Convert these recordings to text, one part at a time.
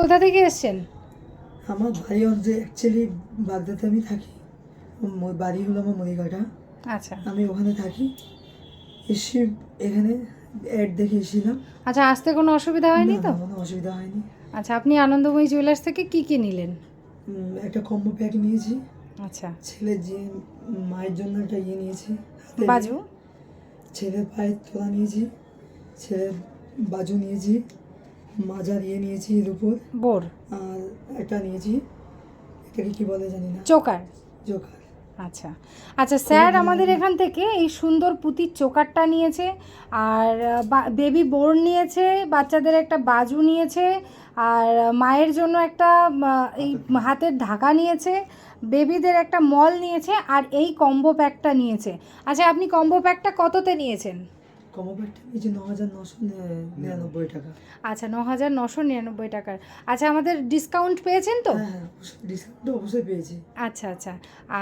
কোথা থেকে এসছেন? আমার বাড়ি হচ্ছে অ্যাকচুয়ালি বাগদাতে আমি থাকি। বাড়ি হলো আমার মরিঘাটা আচ্ছা। আমি ওখানে থাকি। এসে এখানে অ্যাড দেখে এসেছিলাম আচ্ছা আসতে কোনো অসুবিধা হয়নি তো? কোনো অসুবিধা হয়নি। আচ্ছা আপনি আনন্দময়ী জুয়েলার্স থেকে কি কি নিলেন? একটা কম্বো প্যাক নিয়েছি। আচ্ছা। ছেলের যে মায়ের জন্য একটা ইয়ে নিয়েছি। বাজু? ছেলের পায়ের তোলা নিয়েছি। ছেলের বাজু নিয়েছি। মাজার ইয়ে নিয়েছি এর উপর বোর? আর একটা নিয়েছি এটাকে কি বলে জানি না। চোকার? জোকার আচ্ছা। আচ্ছা স্যার আমাদের এখান থেকে এই সুন্দর পুঁতির চোকারটা নিয়েছে আর বেবি বোর্ড নিয়েছে বাচ্চাদের একটা বাজু নিয়েছে আর মায়ের জন্য একটা এই হাতের ঢাকা নিয়েছে বেবিদের একটা মল নিয়েছে আর এই কম্বো প্যাকটা নিয়েছে। আচ্ছা আপনি কম্বো প্যাকটা কততে নিয়েছেন? কম্বো প্যাকটা নিয়েছি ন হাজার নশো নিরানব্বই টাকা। আচ্ছা ন হাজার নশো নিরানব্বই টাকার। আচ্ছা আমাদের ডিসকাউন্ট পেয়েছেন তো? হ্যাঁ হ্যাঁ ডিসকাউন্ট অবশ্যই পেয়েছি। আচ্ছা আচ্ছা।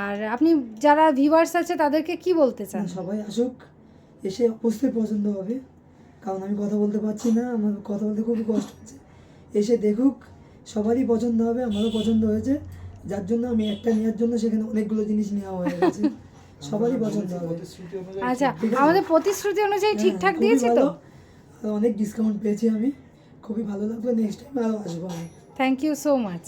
আর আপনি যারা ভিউয়ার্স আছে তাদেরকে কি বলতে চান? সবাই আসুক এসে অবশ্যই পছন্দ হবে। কারণ আমি কথা বলতে পারছি না আমার কথা বলতে খুবই কষ্ট হচ্ছে। এসে দেখুক সবারই পছন্দ হবে আমারও পছন্দ হয়েছে। যার জন্য আমি একটা নেওয়ার জন্য সেখানে অনেকগুলো জিনিস নেওয়া হয়ে গেছে। সবারই পছন্দ হবে। আচ্ছা আমাদের প্রতিশ্রুতি অনুযায়ী হ্যাঁ, ঠিকঠাক দিয়েছি তো? অনেক ডিসকাউন্ট পেয়েছি আমি। খুবই ভালো লাগল। নেক্সট টাইম আরও আসব আমি। Thank you so much.